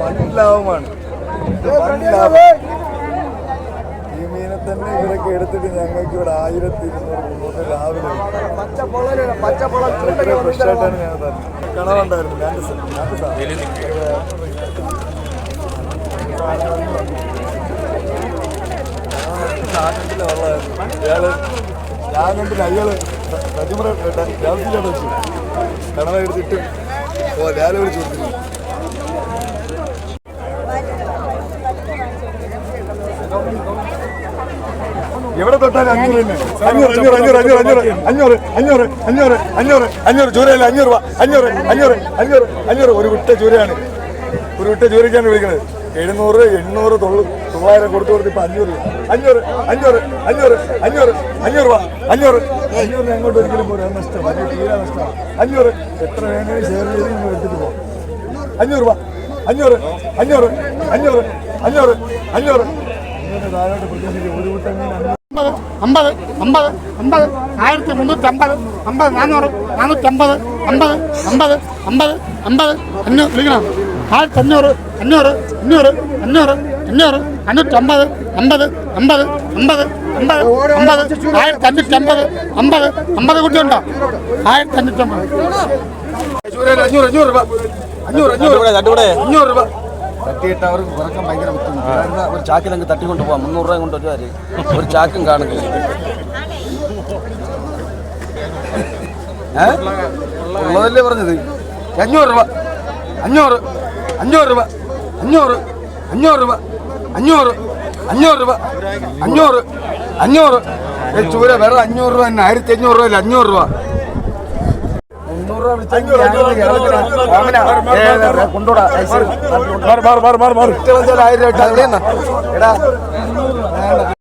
വൻ ലാഭമാണ് ഇത് വൻ ലാഭം ഈ മീനെ തന്നെ ഇവരൊക്കെ എടുത്തിട്ട് ഞങ്ങൾക്ക് ഇവിടെ ആയിരത്തി ഇരുന്നൂറ് മുന്നൂറ് രാവിലെ fresh ആയിട്ടാണ് ഞാൻ രണ്ട് രണ്ട് സാധനം. ഇയാൾ ഞാൻ കണ്ടില്ല അയാൾ സജിമറ രാവിലെ വെച്ചു. കണവ എടുത്തിട്ട് ഓ രാവിലെ വിളിച്ചു കൊടുത്തില്ല എവിടെ തൊട്ടാലും അഞ്ഞൂറ് തന്നെ അഞ്ഞൂറ് അഞ്ഞൂറ് അഞ്ഞൂറ് അഞ്ഞൂറ് അഞ്ഞൂറ് അഞ്ഞൂറ് അഞ്ഞൂറ് അഞ്ഞൂറ് അഞ്ഞൂറ് ചൂരയല്ല അഞ്ഞൂറ് രൂപ അഞ്ഞൂറ് അഞ്ഞൂറ് അഞ്ഞൂറ് അഞ്ഞൂറ് ഒരു വിട്ട ചൂരയാണ് ഒരു വിട്ട ചൂരയ്ക്കാണ് വിളിക്കുന്നത് എഴുന്നൂറ് എണ്ണൂറ് തൊള്ളു തൊള്ളായിരം കൊടുത്തു കൊടുത്ത് ഇപ്പം അഞ്ഞൂറ് അഞ്ഞൂറ് അഞ്ഞൂറ് അഞ്ഞൂറ് അഞ്ഞൂറ് അഞ്ഞൂറ് രൂപ അഞ്ഞൂറ് അഞ്ഞൂറിന് അങ്ങോട്ട് ഒരിക്കലും പോരാ നഷ്ടം അത് തീരാ നഷ്ടമാണ് അഞ്ഞൂറ് എത്ര വേണമെങ്കിലും ഷെയർ ചെയ്ത് നിങ്ങൾ എടുത്തിട്ട് പോകും അഞ്ഞൂറ് രൂപ അഞ്ഞൂറ് അഞ്ഞൂറ് അഞ്ഞൂറ് അഞ്ഞൂറ് അഞ്ഞൂറ് അമ്പത് അമ്പത് അമ്പത് ആയിരത്തി മുന്നൂറ്റി അമ്പത് അമ്പത് നാനൂറ് നാനൂറ്റമ്പത് അമ്പത് അമ്പത് അമ്പത് അമ്പത് അഞ്ഞൂറ് വിളിക്കണം ആയിരത്തി അഞ്ഞൂറ് അഞ്ഞൂറ് അഞ്ഞൂറ് അഞ്ഞൂറ് അഞ്ഞൂറ് അഞ്ഞൂറ്റമ്പത് അമ്പത് അമ്പത് അമ്പത് അമ്പത് അമ്പത് ആയിരത്തി അഞ്ഞൂറ്റമ്പത് അമ്പത് അമ്പത് കുട്ടിയുണ്ടോ ആയിരത്തി അഞ്ഞൂറ്റമ്പത് അഞ്ഞൂറ് അഞ്ഞൂറ് രൂപ അഞ്ഞൂറ് അഞ്ഞൂറ് അഞ്ഞൂറ് രൂപ തട്ടിയിട്ട് അവർക്ക് കുറയ്ക്കാൻ ഭയങ്കര ബുദ്ധിമുട്ട്. ഒരു ചാക്കിൽ അങ്ങ് തട്ടിക്കൊണ്ട് പോവാം. മുന്നൂറ് രൂപ കൊണ്ട് ഒരു ഒരു ചാക്കും ഏ? ഉള്ളതല്ലേ പറഞ്ഞത്? അഞ്ഞൂറ് രൂപ. അഞ്ഞൂറ്. അഞ്ഞൂറ് രൂപ. അഞ്ഞൂറ്. അഞ്ഞൂറ് രൂപ. അഞ്ഞൂറ്. അഞ്ഞൂറ് രൂപ. അഞ്ഞൂറ്. അഞ്ഞൂറ്. ചൂര വേറെ അഞ്ഞൂറ് രൂപ തന്നെ. ആയിരത്തി അഞ്ഞൂറ് രൂപ അല്ല? അഞ്ഞൂറ് രൂപ. കൊണ്ടുകൂടാ ആയിരം രൂപ എടാ.